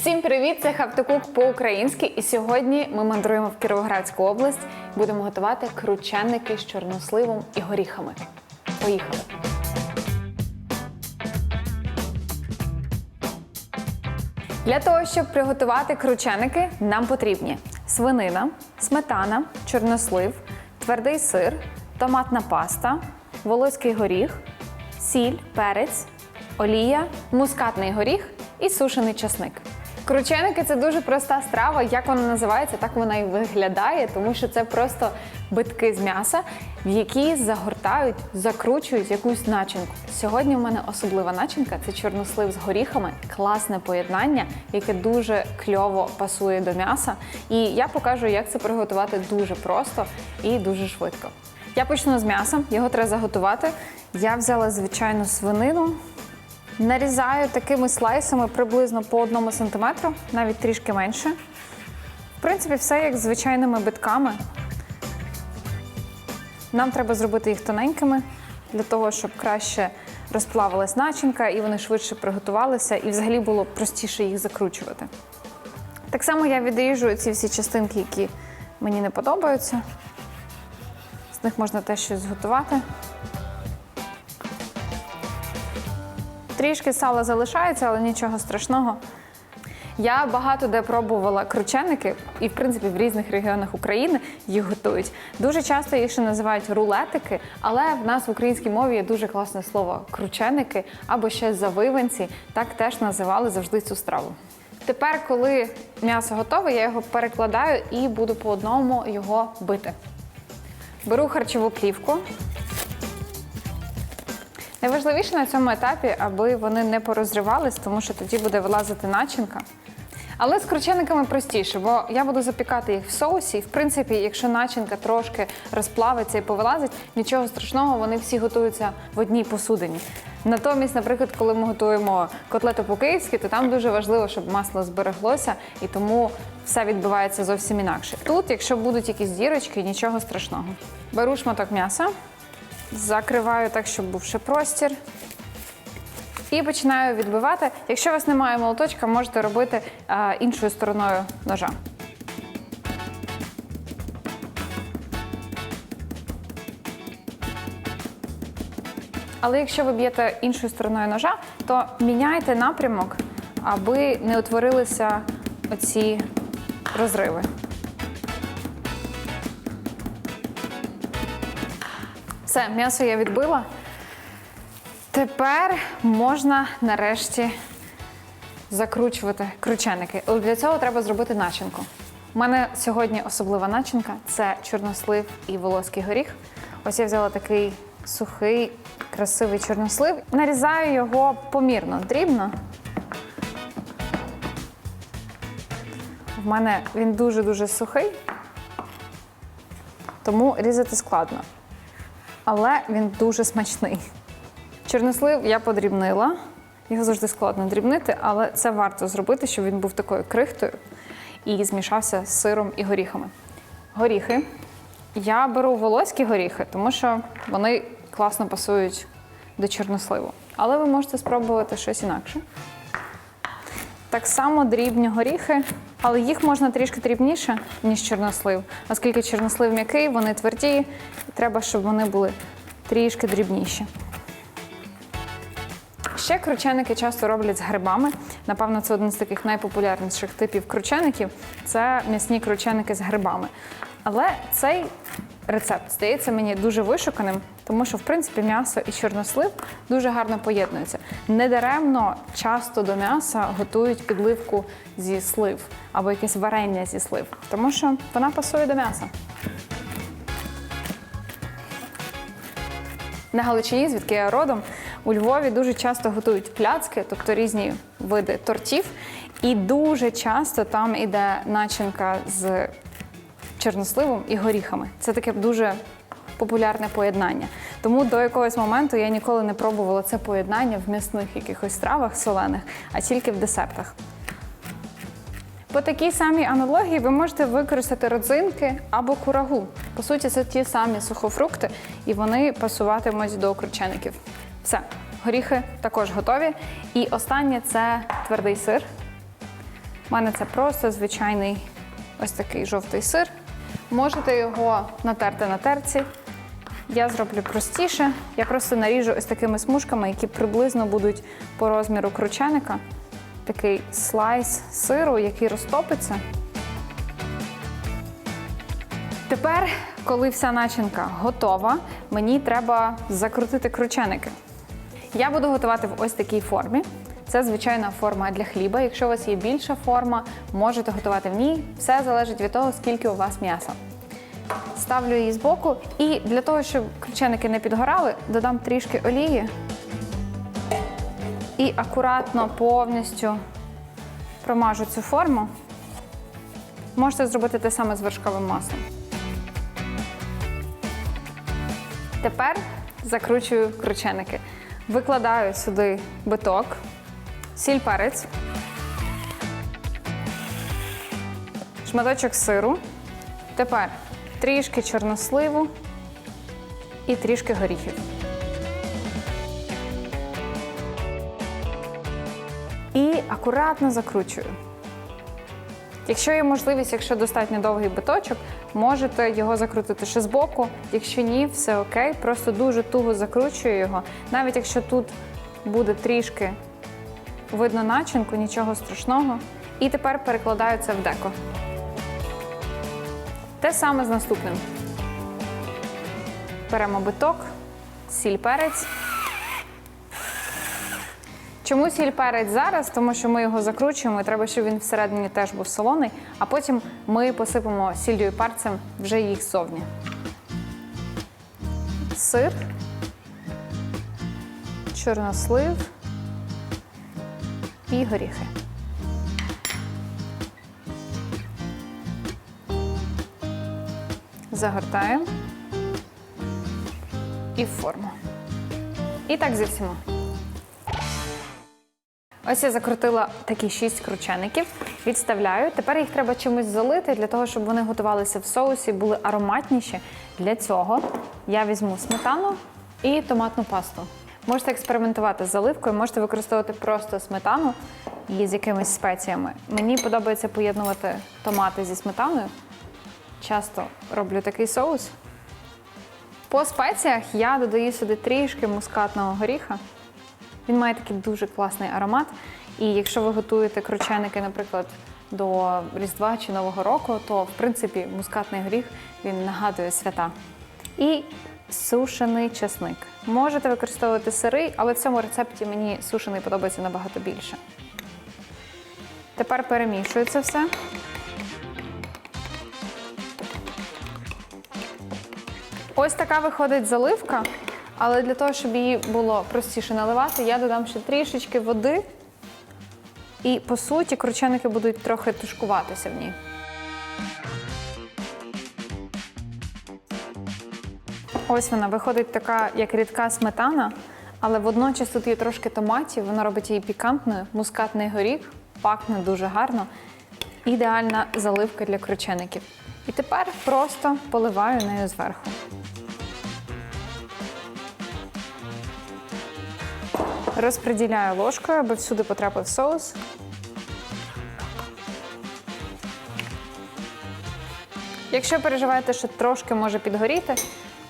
Всім привіт! Це Хавтокук по-українськи. І сьогодні ми мандруємо в Кіровоградську область. Будемо готувати крученники з чорносливом і горіхами. Поїхали! Для того, щоб приготувати крученики, нам потрібні свинина, сметана, чорнослив, твердий сир, томатна паста, волоський горіх, сіль, перець, олія, мускатний горіх і сушений часник. Крученики це дуже проста страва. Як вона називається, так вона і виглядає, тому що це просто битки з м'яса, в які загортають, закручують якусь начинку. Сьогодні в мене особлива начинка це чорнослив з горіхами, класне поєднання, яке дуже кльово пасує до м'яса. І я покажу, як це приготувати дуже просто і дуже швидко. Я почну з м'яса, його треба заготувати. Я взяла звичайну свинину. Нарізаю такими слайсами приблизно по одному сантиметру, навіть трішки менше. В принципі, все як з звичайними битками. Нам треба зробити їх тоненькими для того, щоб краще розплавилась начинка і вони швидше приготувалися, і взагалі було простіше їх закручувати. Так само я відріжу ці всі частинки, які мені не подобаються. З них можна теж щось зготувати. Трішки сала залишається, але нічого страшного. Я багато де пробувала крученики, і в принципі в різних регіонах України їх готують. Дуже часто їх ще називають рулетики, але в нас в українській мові є дуже класне слово крученики або ще завиванці. Так теж називали завжди цю страву. Тепер, коли м'ясо готове, я його перекладаю і буду по одному його бити. Беру харчову плівку. Найважливіше на цьому етапі, аби вони не порозривались, тому що тоді буде вилазити начинка. Але з кручениками простіше, бо я буду запікати їх в соусі. І в принципі, якщо начинка трошки розплавиться і повилазить, нічого страшного, вони всі готуються в одній посудині. Натомість, наприклад, коли ми готуємо котлету по-київськи, то там дуже важливо, щоб масло збереглося, і тому все відбувається зовсім інакше. Тут, якщо будуть якісь дірочки, нічого страшного. Беру шматок м'яса. Закриваю так, щоб був ще простір. І починаю відбивати. Якщо у вас немає молоточка, можете робити а, іншою стороною ножа. Але якщо ви б'єте іншою стороною ножа, то міняйте напрямок, аби не утворилися оці розриви. Все, м'ясо я відбила. Тепер можна нарешті закручувати крученики. Але для цього треба зробити начинку. У мене сьогодні особлива начинка це чорнослив і волоський горіх. Ось я взяла такий сухий, красивий чорнослив. Нарізаю його помірно, дрібно. В мене він дуже-дуже сухий, тому різати складно але він дуже смачний. Чорнослив я подрібнила. Його завжди складно дрібнити, але це варто зробити, щоб він був такою крихтою і змішався з сиром і горіхами. Горіхи. Я беру волоські горіхи, тому що вони класно пасують до чорносливу. Але ви можете спробувати щось інакше. Так само дрібні горіхи, але їх можна трішки дрібніше, ніж чорнослив, оскільки чорнослив м'який, вони тверді, і треба, щоб вони були трішки дрібніші. Ще крученики часто роблять з грибами. Напевно, це один з таких найпопулярніших типів кручеників це м'ясні крученики з грибами. Але цей рецепт здається мені дуже вишуканим, тому що в принципі м'ясо і чорнослив дуже гарно поєднуються. Недаремно часто до м'яса готують підливку зі слив або якесь варення зі слив, тому що вона пасує до м'яса. На Галичині, звідки я родом, у Львові дуже часто готують пляцки, тобто різні види тортів, і дуже часто там іде начинка з чорносливом і горіхами. Це таке дуже популярне поєднання. Тому до якогось моменту я ніколи не пробувала це поєднання в м'ясних якихось стравах солених, а тільки в десертах. По такій самій аналогії ви можете використати родзинки або курагу. По суті, це ті самі сухофрукти, і вони пасуватимуть до кручеників. Все, горіхи також готові. І останнє це твердий сир. У мене це просто звичайний ось такий жовтий сир. Можете його натерти на терці. Я зроблю простіше. Я просто наріжу ось такими смужками, які приблизно будуть по розміру крученика. Такий слайс сиру, який розтопиться. Тепер, коли вся начинка готова, мені треба закрутити крученики. Я буду готувати в ось такій формі. Це звичайна форма для хліба. Якщо у вас є більша форма, можете готувати в ній. Все залежить від того, скільки у вас м'яса. Ставлю її збоку і для того, щоб крученики не підгорали, додам трішки олії і акуратно повністю промажу цю форму. Можете зробити те саме з вершковим маслом. Тепер закручую крученики. Викладаю сюди биток, сіль перець, шматочок сиру. Тепер трішки чорносливу і трішки горіхів. І акуратно закручую. Якщо є можливість, якщо достатньо довгий биточок, можете його закрутити ще збоку. Якщо ні, все окей. Просто дуже туго закручую його. Навіть якщо тут буде трішки видно начинку, нічого страшного. І тепер перекладаю це в деко. Те саме з наступним. Беремо биток, сіль перець. Чому сіль перець зараз? Тому що ми його закручуємо, і треба, щоб він всередині теж був солоний, а потім ми посипемо сіллю і перцем вже їх ззовні. Сир, чорнослив і горіхи. Загортаємо і в форму. І так зі всіма. Ось я закрутила такі шість кручеників, відставляю. Тепер їх треба чимось залити для того, щоб вони готувалися в соусі, були ароматніші. Для цього я візьму сметану і томатну пасту. Можете експериментувати з заливкою, можете використовувати просто сметану і з якимись спеціями. Мені подобається поєднувати томати зі сметаною. Часто роблю такий соус. По спеціях я додаю сюди трішки мускатного горіха. Він має такий дуже класний аромат. І якщо ви готуєте крученики, наприклад, до Різдва чи Нового року, то в принципі мускатний горіх він нагадує свята. І сушений чесник. Можете використовувати сирий, але в цьому рецепті мені сушений подобається набагато більше. Тепер перемішую це все. Ось така виходить заливка, але для того, щоб її було простіше наливати, я додам ще трішечки води. І по суті крученики будуть трохи тушкуватися в ній. Ось вона виходить така, як рідка сметана, але водночас тут є трошки томатів, вона робить її пікантною, мускатний горіх, пахне дуже гарно. Ідеальна заливка для кручеників. І тепер просто поливаю нею зверху. Розподіляю ложкою, аби всюди потрапив соус. Якщо переживаєте, що трошки може підгоріти,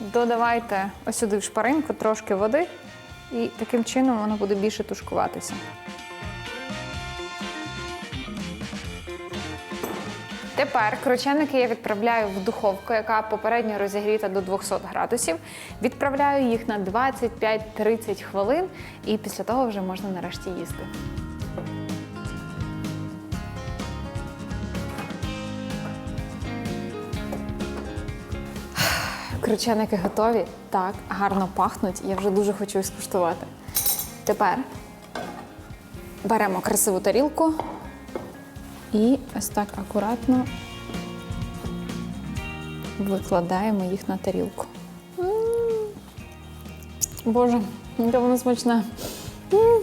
додавайте ось сюди в шпаринку трошки води, і таким чином воно буде більше тушкуватися. Тепер крученики я відправляю в духовку, яка попередньо розігріта до 200 градусів. Відправляю їх на 25-30 хвилин, і після того вже можна нарешті їсти. Крученики готові. Так, гарно пахнуть. Я вже дуже хочу їх скуштувати. Тепер беремо красиву тарілку і ось так акуратно викладаємо їх на тарілку. Боже, яке воно смачне. М.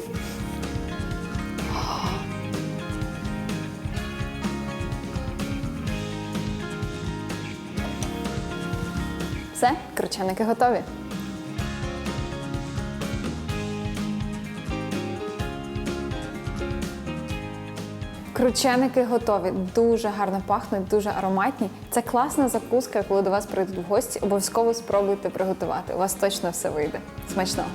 Все, крученики готові. Крученики готові, дуже гарно пахнуть, дуже ароматні. Це класна закуска, коли до вас прийдуть в гості. Обов'язково спробуйте приготувати. У вас точно все вийде. Смачного!